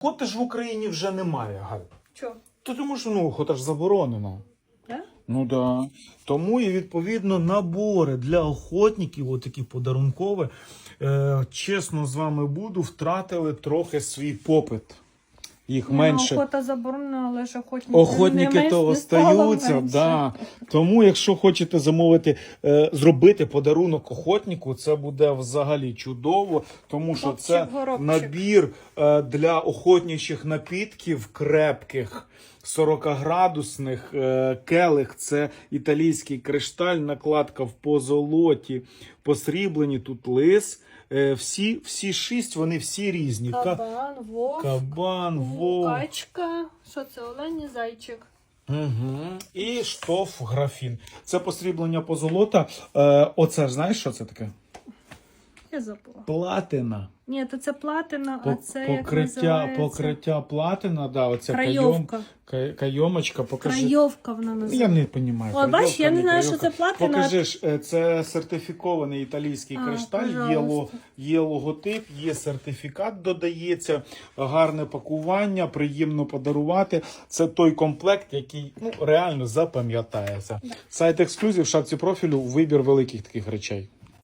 Охоти ж в Україні вже немає, Галь. Чого? То тому що ну, хота ж заборонено. Да? Ну да. Тому і відповідно набори для охотників, отакі подарункові, е, чесно з вами буду, втратили трохи свій попит. Їх менше. Охота заборонена, але ж охотники, не Охотники менш- то остаються, да. Тому, якщо хочете замовити, е, зробити подарунок охотнику, це буде взагалі чудово, тому що це Хлопчик-горобчик. набір е, для охотничих напітків крепких. 40-градусних е, келих, це італійський кришталь, накладка в позолоті, посріблені тут лис. Е, всі, всі шість, вони всі різні. Кабан, вовк, Кабан, вовк. качка. Що це? олені, зайчик. Угу. І штоф графін. Це посріблення позолота. Е, оце знаєш, що це таке? Я забула. Платина. Ні, то це платина, а це як покриття, називається? покриття платина, да, оця кайом, Крайовка. кай- кайомочка. Покажи. Крайовка вона Я називається. не розумію. О, бачиш, я не знаю, що це платина. Покажи ж, е, це сертифікований італійський А, кришталь, є, пожалуйста. ло- є логотип, є сертифікат, додається, гарне пакування, приємно подарувати. Це той комплект, який ну, реально запам'ятається. Сайт ексклюзив в шапці профілю, вибір великих таких речей.